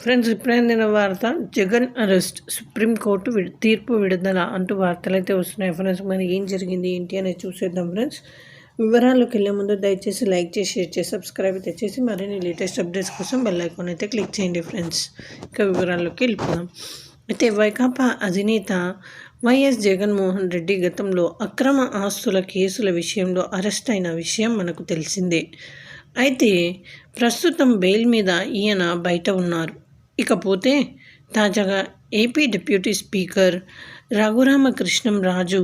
Friends ఇప్పుడే వార్త? Jagan arrest. Supreme court తీర్పు విడుదల అంటూ వార్తలు అయితే వస్తున్నాయి. ఫ్రెండ్స్ మరి ఏం జరిగింది ఏంటి అనేది చూసేద్దాం ఫ్రెండ్స్. వివరాల్లోకి వెళ్ళే ముందు దయచేసి లైక్ చేసి షేర్ చేసి సబ్స్క్రైబ్ అయితే చేసి మరిన్ని లేటెస్ట్ అప్డేట్స్ కోసం బెల్ ఐకాన్ అయితే క్లిక్ చేయండి ఫ్రెండ్స్. ఇక వివరాల్లోకి వెళ్ళిపోదాం. అయితే వైకాపా అధినేత వైఎస్ జగన్మోహన్ రెడ్డి గతంలో అక్రమ ఆస్తుల కేసుల విషయంలో అరెస్ట్ అయిన విషయం మనకు తెలిసిందే. అయితే ప్రస్తుతం బెయిల్ మీద ఈయన బయట ఉన్నారు. ఇకపోతే తాజాగా AP deputy speaker Raghuramakrishnam Raju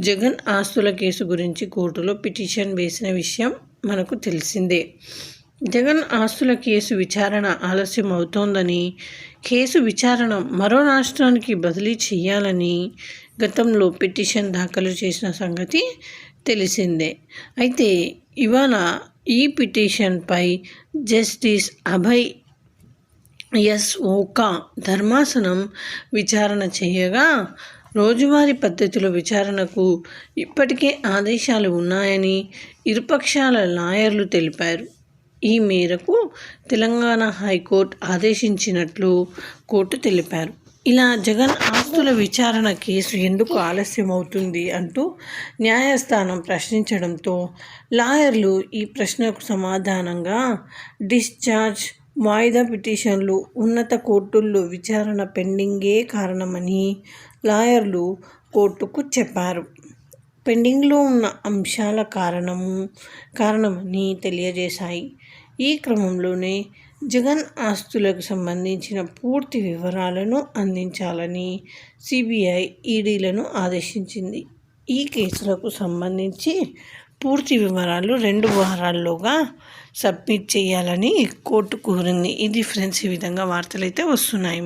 Jagan ఆస్తుల కేసు గురించి కోర్టులో పిటిషన్ వేసిన విషయం మనకు తెలిసిందే. జగన్ ఆస్తుల కేసు విచారణ ఆలస్యం అవుతోందని కేసు విచారణ మరో రాష్ట్రానికి బదిలీ చేయాలని గతంలో పిటిషన్ దాఖలు చేసిన సంగతి తెలిసిందే. అయితే ఇవాళ ఈ పిటిషన్పై జస్టిస్ అభయ్ ఎస్ ఓక ధర్మాసనం విచారణ చేయగా రోజువారీ పద్ధతిలో విచారణకు ఇప్పటికే ఆదేశాలు ఉన్నాయని ఇరుపక్షాల లాయర్లు తెలిపారు. ఈ మేరకు తెలంగాణ హైకోర్టు ఆదేశించినట్లు కోర్టు తెలిపారు. ఇలా జగన్ ఆస్తుల విచారణ కేసు ఎందుకు ఆలస్యం అవుతుంది అంటూ న్యాయస్థానం ప్రశ్నించడంతో లాయర్లు ఈ ప్రశ్నకు సమాధానంగా డిశ్చార్జ్ వాయిదా పిటిషన్లు ఉన్నత కోర్టుల్లో విచారణ పెండింగే కారణమని లాయర్లు కోర్టుకు చెప్పారు. పెండింగ్లో ఉన్న అంశాల కారణము కారణమని తెలియజేశాయి. ఈ క్రమంలోనే జగన్ ఆస్తులకు సంబంధించిన పూర్తి వివరాలను అందించాలని సిబిఐ ఈడీలను ఆదేశించింది. ఈ కేసులకు సంబంధించి పూర్తి వివరాలు రెండు వారాల్లోగా సబ్మిట్ చేయాలని కోర్టు కోరింది. ఇది ఫ్రెండ్స్ ఈ విధంగా వార్తలు అయితే వస్తున్నాయి.